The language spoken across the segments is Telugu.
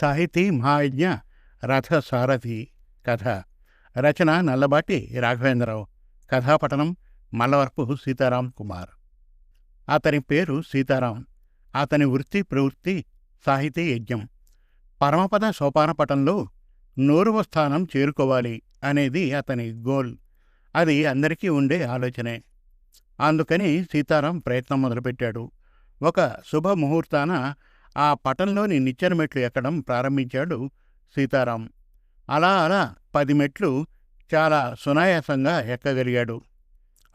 సాహితీ మహాయజ్ఞ రథ సారథి కథ. రచన నల్లబాటి రాఘవేంద్రరావు. కథాపఠనం మల్లవరపు సీతారాం కుమార్. అతని పేరు సీతారాం. అతని వృత్తి ప్రవృత్తి సాహితీ యజ్ఞం. పరమపద సోపానపటంలో నూరవ స్థానం చేరుకోవాలి అనేది అతని గోల్. అది అందరికీ ఉండే ఆలోచనే. అందుకని సీతారాం ప్రయత్నం మొదలుపెట్టాడు. ఒక శుభముహూర్తాన ఆ పటంలోని నిచ్చెన మెట్లు ఎక్కడం ప్రారంభించాడు సీతారాం. అలా అలా పది మెట్లు చాలా సునాయాసంగా ఎక్కగలిగాడు.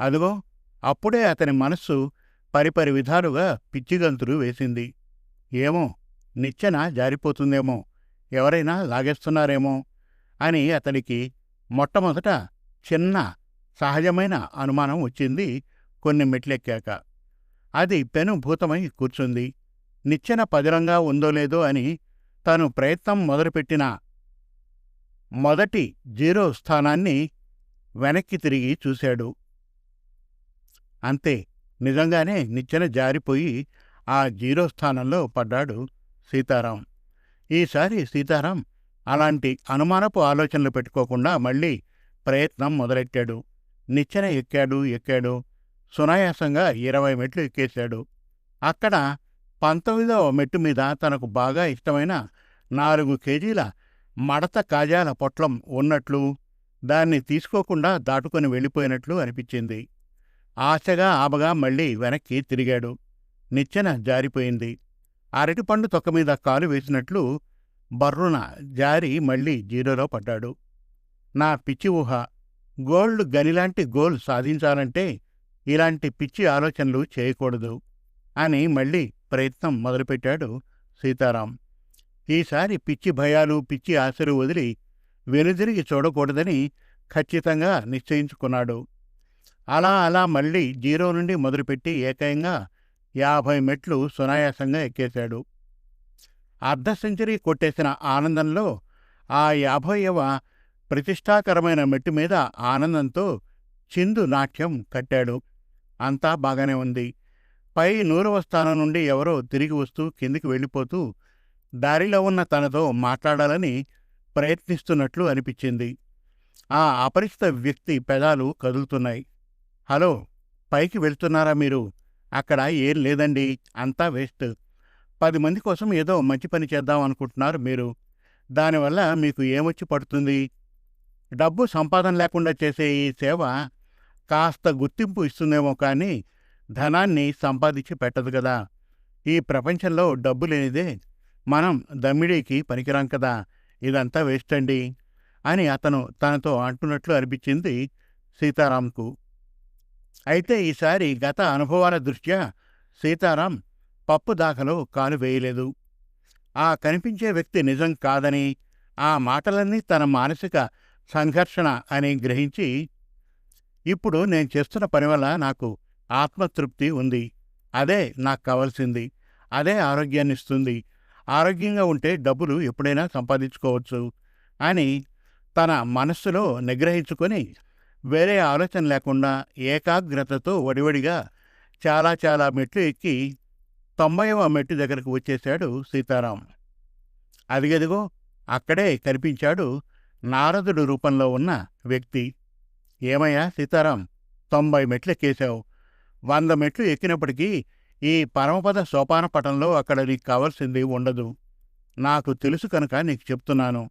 అదిగో అప్పుడే అతని మనస్సు పరిపరి విధాలుగా పిచ్చిగంతులు వేసింది. ఏమో నిచ్చెన జారిపోతుందేమో ఎవరైనా లాగేస్తున్నారేమో అని అతడికి మొట్టమొదట చిన్న సహజమైన అనుమానం వచ్చింది కొన్ని మెట్లెక్కాక. అది పెను భూతమై కూర్చుంది. నిచ్చెన పదిలంగా ఉందో లేదో అని తాను ప్రయత్నం మొదలుపెట్టిన మొదటి జీరో స్థానాన్ని వెనక్కి తిరిగి చూశాడు. అంతే నిజంగానే నిచ్చెన జారిపోయి ఆ జీరో స్థానంలో పడ్డాడు సీతారాం. ఈసారి సీతారాం అలాంటి అనుమానపు ఆలోచనలు పెట్టుకోకుండా మళ్ళీ ప్రయత్నం మొదలెట్టాడు. నిచ్చెన ఎక్కాడు ఎక్కాడు. సునాయాసంగా ఇరవై మెట్లు ఎక్కేశాడు. అక్కడ పంతొమ్మిదవ మెట్టు మీద తనకు బాగా ఇష్టమైన నాలుగు కేజీల మడత కాజాల పొట్లం ఉన్నట్లు దాన్ని తీసుకోకుండా దాటుకొని వెళ్ళిపోయినట్లు అనిపించింది. ఆశగా ఆబగా మళ్ళీ వెనక్కి తిరిగాడు. నిచ్చెన జారిపోయింది. అరటిపండు తొక్క మీద కాలు వేసినట్లు బర్రున జారి మళ్ళీ జీరోలో పడ్డాడు. నా పిచ్చి ఊహ గోల్డ్ గనిలాంటి గోల్ సాధించాలంటే ఇలాంటి పిచ్చి ఆలోచనలు చేయకూడదు. అని మళ్ళీ ప్రయత్నం మొదలుపెట్టాడు సీతారాం. ఈసారి పిచ్చి భయాలు పిచ్చి ఆశలు వదిలి వెనుదిరిగి చూడకూడదని ఖచ్చితంగా నిశ్చయించుకున్నాడు. అలా అలా మళ్ళీ జీరో నుండి మొదలుపెట్టి ఏకంగా యాభై మెట్లు సునాయాసంగా ఎక్కేశాడు. అర్ధ సెంచరీ కొట్టేసిన ఆనందంలో ఆ యాభైవ ప్రతిష్టాకరమైన మెట్టు మీద ఆనందంతో చిందు నాట్యం కట్టాడు. అంతా బాగానే ఉంది. పై నూరవ స్థానం నుండి ఎవరో తిరిగి వస్తూ కిందికి వెళ్ళిపోతూ దారిలో ఉన్న తనతో మాట్లాడాలని ప్రయత్నిస్తున్నట్లు అనిపించింది. ఆ అపరిచిత వ్యక్తి పెదాలు కదులుతున్నాయి. హలో పైకి వెళ్తున్నారా మీరు? అక్కడ ఏం లేదండి అంతా వేస్ట్. పది మంది కోసం ఏదో మంచి పని చేద్దాం అనుకుంటున్నారు మీరు. దానివల్ల మీకు ఏమొచ్చి పడుతుంది? డబ్బు సంపాదన లేకుండా చేసే ఈ సేవ కాస్త గుర్తింపు ఇస్తుందేమో కానీ ధనాన్ని సంపాదించి పెట్టదు కదా. ఈ ప్రపంచంలో డబ్బు లేనిదే మనం దమ్మిడీకి పనికిరాం కదా. ఇదంతా వేస్ట్ అండి అని అతను తనతో అంటున్నట్లు అనిపించింది సీతారాంకు. అయితే ఈసారి గత అనుభవాల దృష్ట్యా సీతారాం పప్పు దాఖలో కాలు వేయలేదు. ఆ కనిపించే వ్యక్తి నిజం కాదని ఆ మాటలన్నీ తన మానసిక సంఘర్షణ అని గ్రహించి ఇప్పుడు నేను చేస్తున్న పని వల్ల నాకు ఆత్మతృప్తి ఉంది. అదే నాకు కావాల్సింది. అదే ఆరోగ్యాన్ని ఇస్తుంది ఆరోగ్యంగా ఉంటే డబ్బులు ఎప్పుడైనా సంపాదించుకోవచ్చు. అని తన మనస్సులో నిగ్రహించుకొని వేరే ఆలోచన లేకుండా ఏకాగ్రతతో వడివడిగా చాలా చాలా మెట్లు ఎక్కి తొంభైవ మెట్టు దగ్గరకు వచ్చేశాడు సీతారాం. అదిగదిగో అక్కడే కనిపించాడు నారదుడు రూపంలో ఉన్న వ్యక్తి. ఏమయ్యా సీతారాం తొంభై మెట్లు ఎక్కేశావు వంద మెట్లు ఎక్కినప్పటికీ ఈ పరమపద సోపాన పటంలో అక్కడ నీకు కావాల్సింది ఉండదు. నాకు తెలుసు కనుక నీకు చెప్తున్నాను.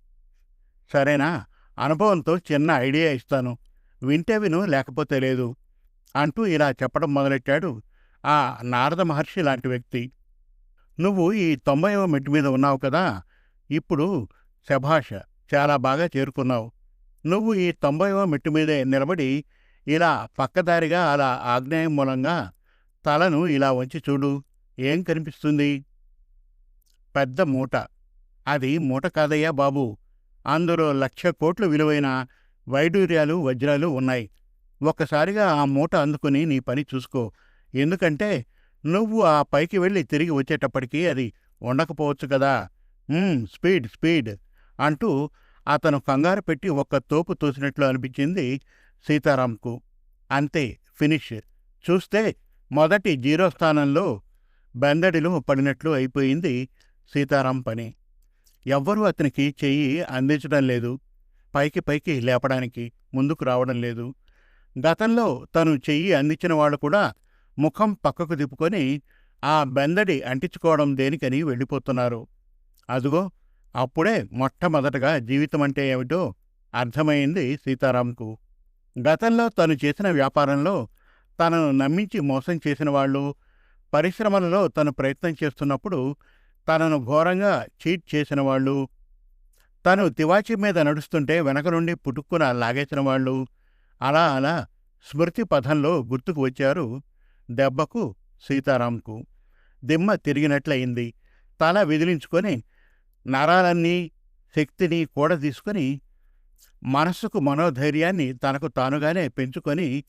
సరేనా? అనుభవంతో చిన్న ఐడియా ఇస్తాను. వింటే విను లేకపోతే లేదు. అంటూ ఇలా చెప్పడం మొదలెట్టాడు ఆ నారద మహర్షి లాంటి వ్యక్తి. నువ్వు ఈ తొంభైవ మెట్టు మీద ఉన్నావు కదా? ఇప్పుడు శభాష చాలా బాగా చేరుకున్నావు. నువ్వు ఈ తొంభైవ మెట్టు మీదే నిలబడి ఇలా పక్కదారిగా అలా ఆగ్నేయం మూలంగా తలను ఇలా వంచి చూడు ఏం కనిపిస్తుంది? పెద్ద మూట. అది మూట కాదయ్యా బాబు. అందులో లక్ష కోట్లు విలువైన వైడూర్యాలు వజ్రాలు ఉన్నాయి. ఒక్కసారిగా ఆ మూట అందుకుని నీ పని చూసుకో. ఎందుకంటే నువ్వు ఆ పైకి వెళ్ళి తిరిగి వచ్చేటప్పటికీ అది ఉండకపోవచ్చు కదా. స్పీడ్ స్పీడ్ అంటూ అతను కంగారు పెట్టి ఒక్క తోపు తోసినట్లు అనిపించింది సీతారాంకు. అంతే ఫినిష్. చూస్తే మొదటి జీరో స్థానంలో బెందడిలో పడినట్లు అయిపోయింది సీతారాం పని. ఎవ్వరూ అతనికి చెయ్యి అందించడం లేదు. పైకి పైకి లేపడానికి ముందుకు రావడం లేదు. గతంలో తను చెయ్యి అందించిన వాళ్ళు కూడా ముఖం పక్కకు తిప్పుకొని ఆ బెందడి అంటించుకోవడం దేనికని వెళ్ళిపోతున్నారు. అదుగో అప్పుడే మొట్టమొదటగా జీవితం అంటే ఏమిటో అర్థమైంది సీతారాంకు. గతంలో తను చేసిన వ్యాపారంలో తనను నమ్మించి మోసం చేసిన వాళ్ళు పరిశ్రమలలో తను ప్రయత్నం చేస్తున్నప్పుడు తనను ఘోరంగా చీట్ చేసిన వాళ్ళు తను తివాచి మీద నడుస్తుంటే వెనక నుండి పుట్టుక్కున లాగేసిన వాళ్ళు అలా అలా స్మృతి పథంలో గుర్తుకు వచ్చారు దెబ్బకు సీతారాంకు. దిమ్మ తిరిగినట్లయింది. తల విదిలించుకొని నరాలన్నీ శక్తిని కూడా తీసుకుని మనస్సుకు మనోధైర్యాన్ని తనకు తానుగానే పెంచుకొని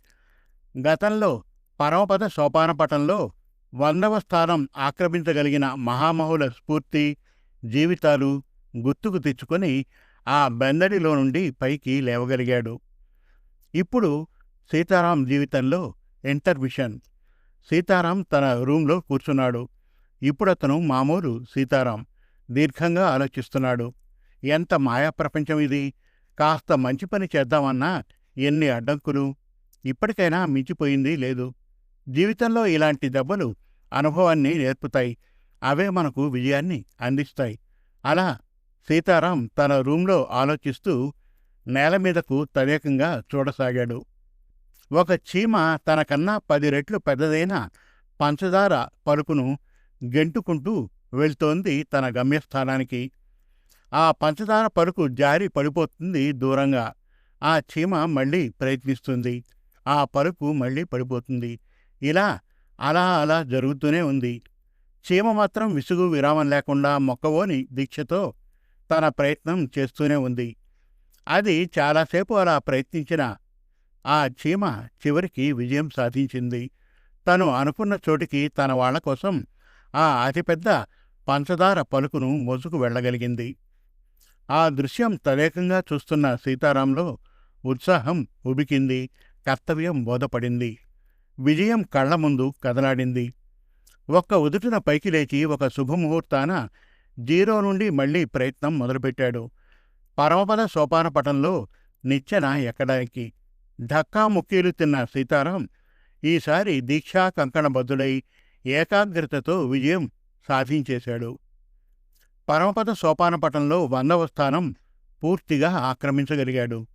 గతంలో పరమపద సోపానపటంలో వందవ స్థానం ఆక్రమించగలిగిన మహామహుల స్ఫూర్తి జీవితాలు గుర్తుకు తెచ్చుకొని ఆ బెందడిలో నుండి పైకి లేవగలిగాడు. ఇప్పుడు సీతారాం జీవితంలో ఇంటర్విషన్ సీతారాం తన రూంలో కూర్చున్నాడు. ఇప్పుడతను మామూలు సీతారాం. దీర్ఘంగా ఆలోచిస్తున్నాడు. ఎంత మాయా ప్రపంచం ఇది? కాస్త మంచి పని చేద్దామన్నా ఎన్ని అడ్డంకులు. ఇప్పటికైనా మించిపోయింది లేదు. జీవితంలో ఇలాంటి దెబ్బలు అనుభవాన్ని నేర్పుతాయి. అవే మనకు విజయాన్ని అందిస్తాయి. అలా సీతారాం తన రూంలో ఆలోచిస్తూ నేల మీదకు తదేకంగా చూడసాగాడు. ఒక చీమ తనకన్నా పది రెట్లు పెద్దదైన పంచదార పలుకును గెంటుకుంటూ వెళ్తోంది తన గమ్యస్థానానికి. ఆ పంచదార పలుకు జారి పడిపోతుంది దూరంగా. ఆ చీమ మళ్ళీ ప్రయత్నిస్తుంది. ఆ పలుకు మళ్ళీ పడిపోతుంది. ఇలా అలా అలా జరుగుతూనే ఉంది. చీమ మాత్రం విసుగు విరామం లేకుండా మొక్కవోని దీక్షతో తన ప్రయత్నం చేస్తూనే ఉంది. అది చాలాసేపు అలా ప్రయత్నించిన ఆ చీమ చివరికి విజయం సాధించింది. తను అనుకున్న చోటికి తన వాళ్ళ కోసం ఆ అతిపెద్ద పంచదార పలుకును మోసుకు వెళ్ళగలిగింది. ఆ దృశ్యం తదేకంగా చూస్తున్న సీతారాంలో ఉత్సాహం ఉబికింది కర్తవ్యం బోధపడింది. విజయం కళ్ళ ముందు కదలాడింది. ఒక్క ఉదుటిన పైకి లేచి ఒక శుభముహూర్తాన జీరో నుండి మళ్ళీ ప్రయత్నం మొదలుపెట్టాడు. పరమపద సోపానపటంలో నిచ్చెన ఎక్కడానికి ధక్కా ముక్కీలు తిన్న సీతారాం ఈసారి దీక్షా కంకణబద్ధుడై ఏకాగ్రతతో విజయం సాధించేశాడు. పరమపద సోపానపటంలో వందవ స్థానం పూర్తిగా ఆక్రమించగలిగాడు.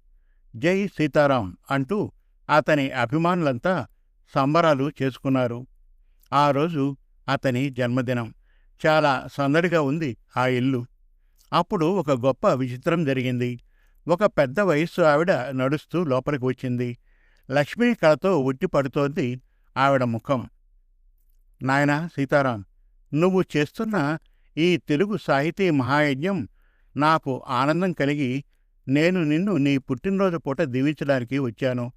జై సీతారాం అంటూ అతని అభిమానులంతా సంబరాలు చేసుకున్నారు. ఆ రోజు అతని జన్మదినం. చాలా సందడిగా ఉంది ఆ ఇల్లు. అప్పుడు ఒక గొప్ప విచిత్రం జరిగింది. ఒక పెద్ద వయస్సు ఆవిడ నడుస్తూ లోపలికి వచ్చింది. లక్ష్మీ కళతో ఉట్టి పడుతోంది ఆవిడ ముఖం. నాయనా సీతారాం నువ్వు చేస్తున్న ఈ తెలుగు సాహితీ మహాయజ్ఞం నాకు ఆనందం కలిగి నేను నిన్ను నీ పుట్టినరోజు పూట దీవించడానికి వచ్చాను.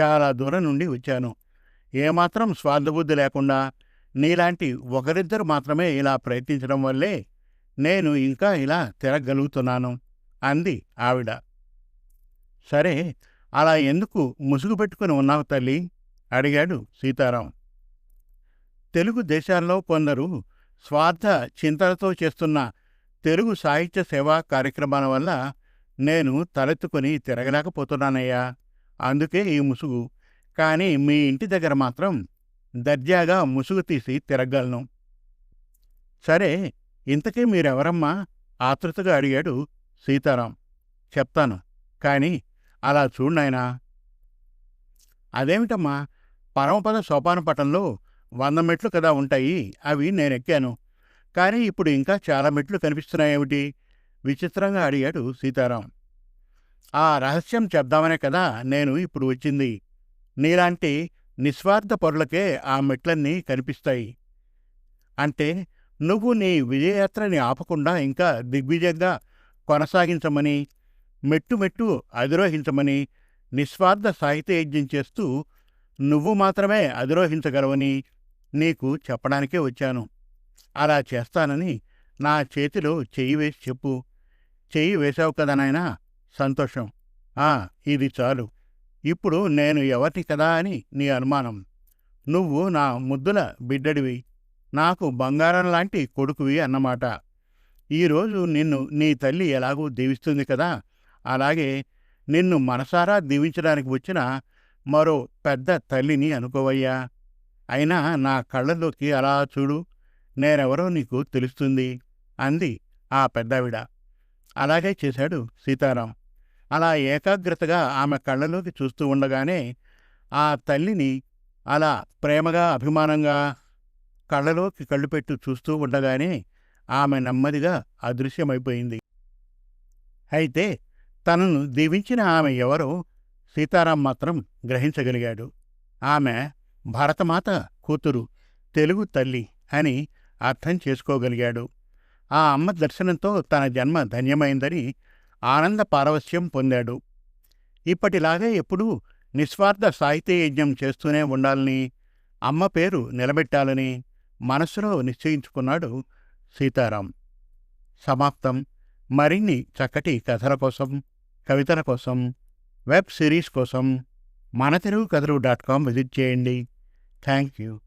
చాలా దూరం నుండి వచ్చాను. ఏమాత్రం స్వార్థబుద్ధి లేకుండా నీలాంటి ఒకరిద్దరు మాత్రమే ఇలా ప్రయత్నించడం వల్లే నేను ఇంకా ఇలా తిరగలుగుతున్నాను అంది ఆవిడ. సరే అలా ఎందుకు ముసుగు పెట్టుకుని ఉన్నావు తల్లి? అడిగాడు సీతారాం. తెలుగు దేశాల్లో కొందరు స్వార్థ చింతలతో చేస్తున్న తెలుగు సాహిత్య సేవా కార్యక్రమాల వల్ల నేను తలెత్తుకుని తిరగలేకపోతున్నానయ్యా. అందుకే ఈ ముసుగు. కానీ మీ ఇంటి దగ్గర మాత్రం దర్జాగా ముసుగు తీసి తిరగలను. సరే ఇంతకీ మీరెవరమ్మా? ఆతృతగా అడిగాడు సీతారాం. చెప్తాను కాని అలా చూడాయనా అదేమిటమ్మా? పరమపద సోపానపటంలో వంద మెట్లు కదా ఉంటాయి అవి నేను ఎక్కాను కానీ ఇప్పుడు ఇంకా చాలా మెట్లు కనిపిస్తున్నాయేమిటి? విచిత్రంగా అడిగాడు సీతారాం. ఆ రహస్యం చెప్దామనే కదా నేను ఇప్పుడు వచ్చింది. నీలాంటి నిస్వార్థ పరులకే ఆ మెట్లన్నీ కనిపిస్తాయి. అంటే నువ్వు నీ విజయయాత్రని ఆపకుండా ఇంకా దిగ్విజయంగా కొనసాగించమని మెట్టు మెట్టు అధిరోహించమని నిస్వార్థ సాహిత్య యజ్ఞం చేస్తూ నువ్వు మాత్రమే అధిరోహించగలవని నీకు చెప్పడానికే వచ్చాను. అలా చేస్తానని నా చేతిలో చెయ్యి వేసి చెప్పు. చెయ్యి వేశావు కదా నాయనా? సంతోషం. ఆ ఇది చాలు. ఇప్పుడు నేను ఎవరిని కదా అని నీ అనుమానం. నువ్వు నా ముద్దుల బిడ్డడివి. నాకు బంగారం లాంటి కొడుకువి అన్నమాట. ఈరోజు నిన్ను నీ తల్లి ఎలాగూ దీవిస్తుంది కదా? అలాగే నిన్ను మనసారా దీవించడానికి వచ్చిన మరో పెద్ద తల్లిని అనుకోవయ్యా. అయినా నా కళ్ళలోకి అలా చూడు నేనెవరో నీకు తెలుస్తుంది అంది ఆ పెద్దావిడ. అలాగే చేశాడు సీతారాం. అలా ఏకాగ్రతగా ఆమె కళ్ళలోకి చూస్తూ ఉండగానే ఆ తల్లిని అలా ప్రేమగా అభిమానంగా కళ్ళలోకి కళ్ళు పెట్టి చూస్తూ ఉండగానే ఆమె నెమ్మదిగా అదృశ్యమైపోయింది. అయితే తనను దీవించిన ఆమె ఎవరో సీతారాం మాత్రం గ్రహించగలిగాడు. ఆమె భరతమాత కూతురు తెలుగు తల్లి అని అర్థం చేసుకోగలిగాడు. ఆ అమ్మ దర్శనంతో తన జన్మ ధన్యమైందని ఆనంద పారవస్యం పొందాడు. ఇప్పటిలాగే ఎప్పుడూ నిస్వార్థ సాహిత్యయజ్ఞం చేస్తూనే ఉండాలని అమ్మ పేరు నిలబెట్టాలని మనసులో నిశ్చయించుకున్నాడు సీతారాం. సమాప్తం. మరిన్ని చక్కటి కథల కోసం కవితల కోసం వెబ్ సిరీస్ కోసం మన తెలుగు కథలు డాట్ కామ్ విజిట్ చేయండి. Thank you.